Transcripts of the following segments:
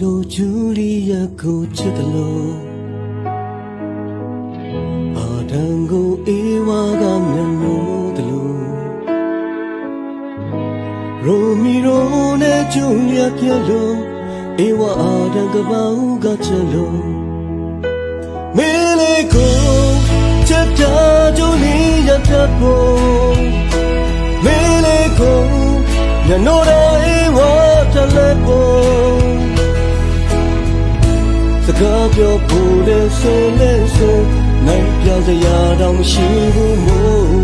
လီယာကိုချစ်တယ်လို့အာဒံကိုအေဝါကမျက်နှာတယ်လို့ရိုမီရိုနဲ့ဂျူလီယာပြလို့အေဝါအာဒံကပောင်းကချစ်လို့မေလေးကိုချစ်တာဂျူလီယာတဲ့ဖို့မေလေးကိုညနိုတော် ကားပြောဖို့လဲဆိုလဲဆိုနိုင်ပြစရာတော့မရှိဘူးမို့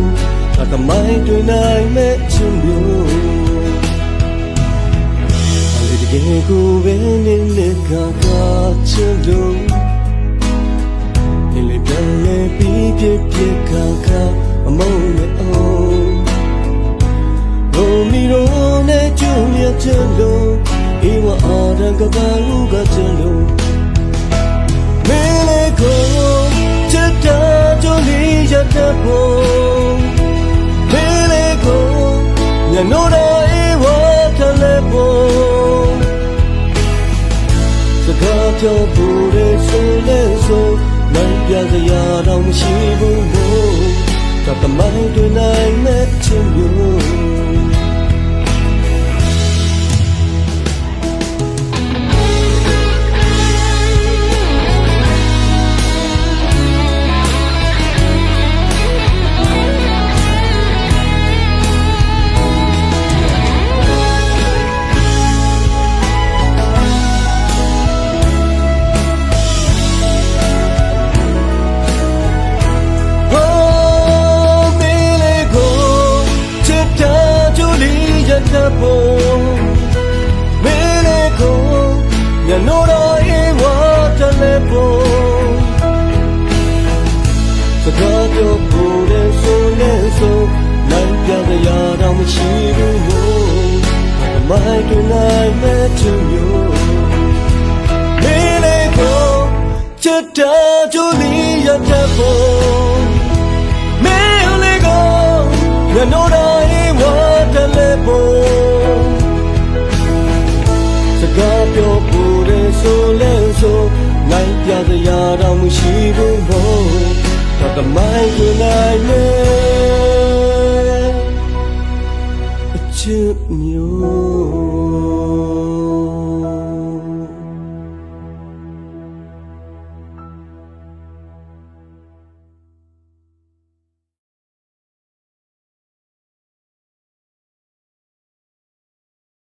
အတမိုင်းတွင်နိုင်မဲ့ချင်မျိုးအလေးတကယ်ကိုပဲနေလေကကချင်လို့နေလေပြန်လေပြီးပြပြကကအမုန်းနဲ့အောင်ရိုမီရိုနဲ့ကျူမြတ်ချင်လို့အေဝအာဒံကဘာ လေးရတဲ့ဖို့မင်းလေးကိုညနိုးတော်အေးဝတ်တယ်လေဖို့စကားပြောဖို့လေဆိုလေဆိုနိုင်ပြ ကားပြောဖို့လဲဆိုလဲဆိုနိုင်ပြစရာတော့မရှိဘူးမို့အမိုင်းတွင်နိုင်မဲ့ချင်မျိုးမင်းလေးကိုချစ်တာကြိုးလီရတဲ့ဖို့မင်းလေးကိုရနိုးတိုင်းဝတ်တယ်လေဖို့စကားပြောဖို့လေဆိုလဲဆိုနိုင်ပြစရာတော့မရှိဘူးဘောတော့တ မိုင်းကိုနိုင်မယ်အချစ်မျိုး